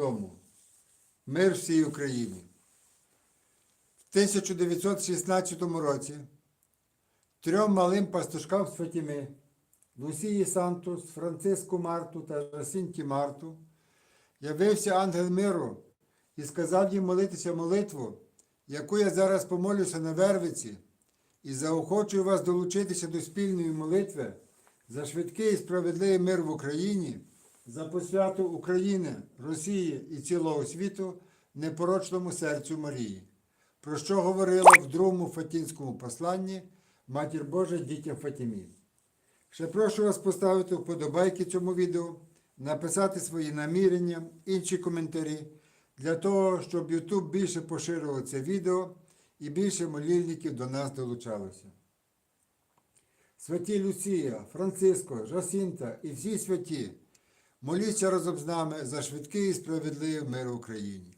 дому. Мир всій Україні. В 1916 році трьом малим пастушкам з Фатіми Лусії Сантус, Франциску Марту та Жасінті Марту явився ангел миру і сказав їм молитися молитву, яку я зараз помолюся на Вервиці, і заохочую вас долучитися до спільної молитви за швидкий і справедливий мир в Україні, за посвяту України, Росії і цілого світу непорочному серцю Марії, про що говорила в другому Фатінському посланні Матір Божа дітям Фатімі. Ще прошу вас поставити вподобайки цьому відео, написати свої намірення, інші коментарі, для того, щоб YouTube більше поширював це відео і більше молільників до нас долучалося. Святі Люція, Франциско, Жасінта і всі святі, моліться разом з нами за швидкий і справедливий мир Україні.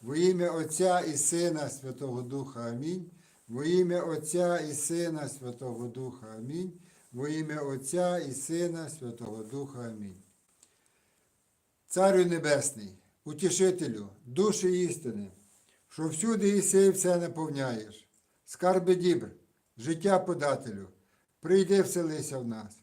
Во ім'я Отця і Сина Святого Духа Амінь. Во ім'я Отця і Сина Святого Духа Амінь. Во ім'я Отця і Сина Святого Духа Амінь. Царю Небесний, утішителю, душі істини, що всюди іси і все наповняєш, скарби дібр, життя подателю, прийди вселися в нас,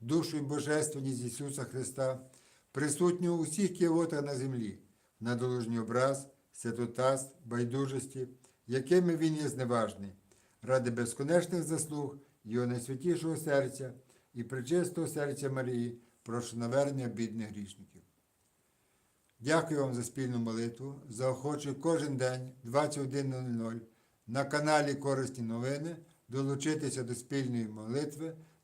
душу і божественність Ісуса Христа, присутню у всіх кіотах на землі, на долужній образ, святотаз, байдужості, якими Він є зневажний, ради безконечних заслуг Його найсвятішого серця і причистого серця Марії, прошу навернення бідних грішників. Дякую вам за спільну молитву. Заохочую кожен день 21.00 на каналі Корисні новини долучитися до спільної молитви